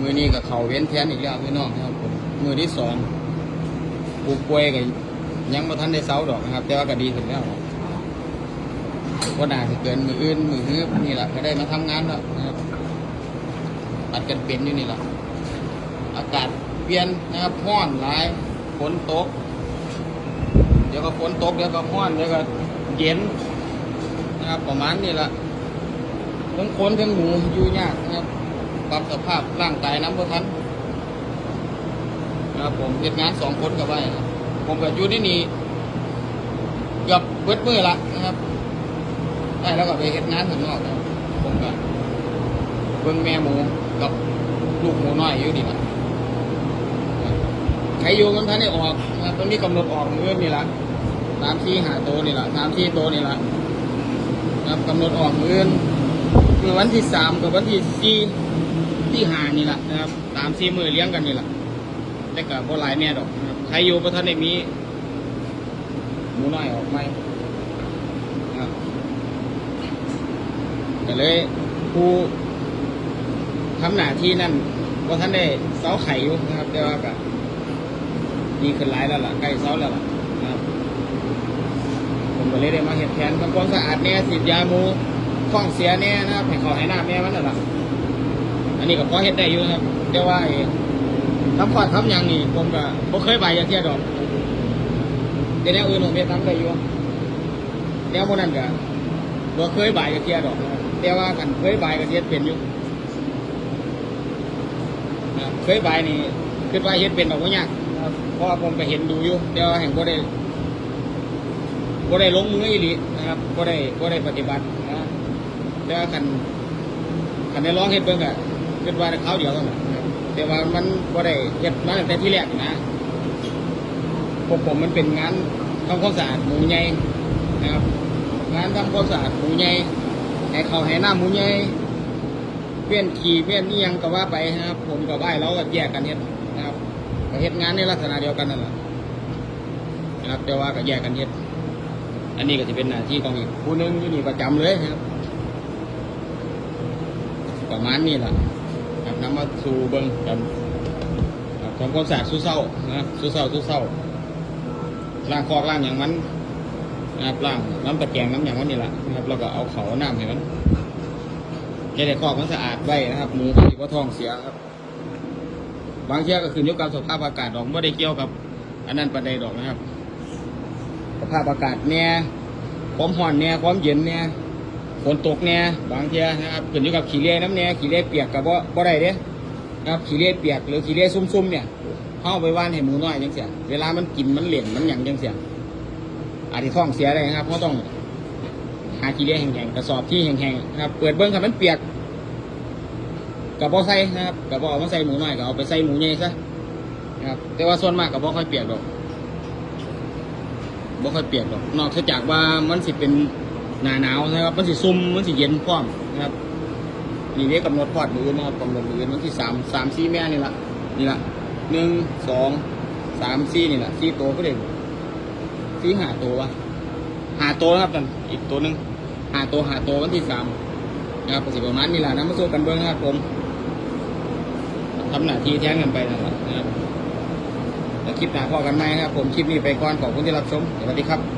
มือนี้กับเขาเว้นแทนอีกแล้วพี่น้องนะครับผมมือที่สองปูป่วยกับยังมาทันได้เสาดอกนะครับ แต่ว่าก็ดีขึ้นแล้วว่าน่าจะเกินมืออื่นมือฮื้อนี่แหละก็ได้มาทำงานแล้วนะครับปัดกันเป็นอยู่นี่แหละอากาศเปลี่ยนนะครับห้อนหลายฝนตก เดี๋ยวก็ฝนตกเดี๋ยวก็ห้อนเดี๋ยวก็เย็นนะครับประมาณนี้แหละทั้งคนทั้งหมูอยู่ยากนะครับ ปรับสภาพร่างกายน้ำพทันนะครับผมเหตุงานสองคนกับไว้นะครับผมก็อยู่ที่นี่เกือบเบิดมือละนะครับได้แล้วก็ไปเหตุงานข้างนอกนะครับผมก็เบิ่งแม่หมูกับลูกหมูน้อยอยู่นี่ละใครอยู่กันท่านได้ออกนะครับตรงนี้กำหนดออกเมื่อนี่ละสามที่หาโตวนี่ละสามที่โตวนี่ละนะครับกำหนดออกเมื่อคือวันที่สามกับวันที่สี่ ที่หานี่แหละนะครับตามสี่มือเลี้ยงกันนี่แหละแต่กับพหลายแน่ดอกนะครับใครอยู่ประท่านได้มีหมูน้อยออกไหมนะครับก็เลยผู้ทำหน้าที่นั่นว่าท่านได้เสาไข่อยู่นะครับแต่ว่าก็ดีขึ้นหลายแล้วล่ะใกล้เสาแล้วล่ะนะครับผมก็เลยได้มาเห็ดแทนทำความสะอาดเนี่ยฉีดยาหมูท้องเสียแน่นะครับให้เขาให้น้ำแน่มันน่ะล่ะ อันนี้ก็พอเฮ็ดได้อยู่นะครับ แต่ว่าไอ้ทำขอดทำหยังนี่ผมก็บ่เคยไปอย่างเที่ยดอกแต่แนวอื่นผมเฮ็ดทำได้อยู่แนวโมนั้นก็บ่เคยบายกับเที่ยดอกแต่ว่ากันเคยบายกับเฮ็ดเป็นอยู่นะครับเคยบายนี่คิดว่าเฮ็ดเป็นดอกบ่ยากนะครับเพราะผมก็เห็นดูอยู่แต่ว่าแห่งบ่ได้บ่ได้ลงมืออีหลีนะครับบ่ได้บ่ได้ปฏิบัตินะแต่ว่าคันคันได้ร้องเฮ็ดเบิ่งอะ คิดว่าเขาเดียวเท่านั้นนะครับแต่ว่ามันบ่ได้เฮ็ดมาตั้งแต่ที่แรกนะพวกผมมันเป็นงานทำความสะอาดหมูใหญ่นะครับ งานทำความสะอาดหมูใหญ่ให้เขาให้น้ำหมูใหญ่เปลี่ยนขี่เปลี่ยนนี่ยังก็ว่าไปนะครับ ผมกับไอ้เราก็แยกกันเฮ็ดนะครับก็เฮ็ดงานในลักษณะเดียวกันนั่นแหละนะครับแต่ว่าก็แยกกันเฮ็ดอันนี้ก็จะเป็นหน้าที่ของอีกผู้นึงอยู่นี่ประจำเลยนะครับ ประมาณนี้แหละ ครับนำมาสู่เบิ้งกันครับทำความสะอาดสู้เศร้านะสู้เศร้าสู้เศร้าล้างคอกล้างอย่างมันนะครับล้างน้ำตะแกรงน้ำอย่างมันนี่แหละนะครับแล้วก็เอาเขาน้ำให้มันให้ได้คอกมันสะอาดไว้นะครับหมูที่ว่าท้องเสียครับ บางเที่ยก็ขึ้นอยู่กับสภาพอากาศดอกไม่ได้เกี่ยวกับ อันนั้นประเดดอกนะครับ สภาพอากาศเนี่ยความร้อนเนี่ยความเย็นเนี่ย ฝนตกเนี่ยบางเทียนะครับขึ้นอยู่กับขี้เล่น้ำเนี่ยขี้เล่เปียกกับบ่บ่ได้เด้นะครับขี้เล่เปียกหรือขี้เล่ซุ่มๆเนี่ยเข้าไปว่านให้หมูน้อยจังเสียเวลามันกินมันเหลี่ยมมันหยังจังเสียอาจจะท้องเสียได้นะครับเพราะต้องหาขี้เล่แห้งๆกระสอบที่แห้งๆนะครับเปิดเบิ้องครับมันเปียกกับบ่ใส่นะครับกับบ่เอามาใส่หมูน้อยก็เอาไปใส่หมูใหญ่ซะนะครับแต่ว่าส่วนมากกับบ่ค่อยเปียกดอกบ่ค่อยเปียกดอกนอกจากว่ามันสิเป็น หนาหนาวนะครับมันสิซุ่มมันสิเย็นพร้อมนะครับนี่เรียกกำหนดพอดมือนะครับกำหนดมือวันที่สามสามสี่แม่นี่ละนี่ละหนึ่งสองสามสี่นี่ละสี่ตัวก็เด็กสี่หาตัววะหาตัวนะครับท่านอีกตัวหนึ่งหาตัวหาตัววันที่สามนะครับประสิประมาณนี่แหละนะมาสู้กันเบิ้งนะครับผมทำหน้าที่แท้งกันไปนะนะครับแล้วคลิปหน้าพอกันไหมครับ ผมคลิปนี้ไปก่อนขอบคุณที่รับชมสวัสดีครับ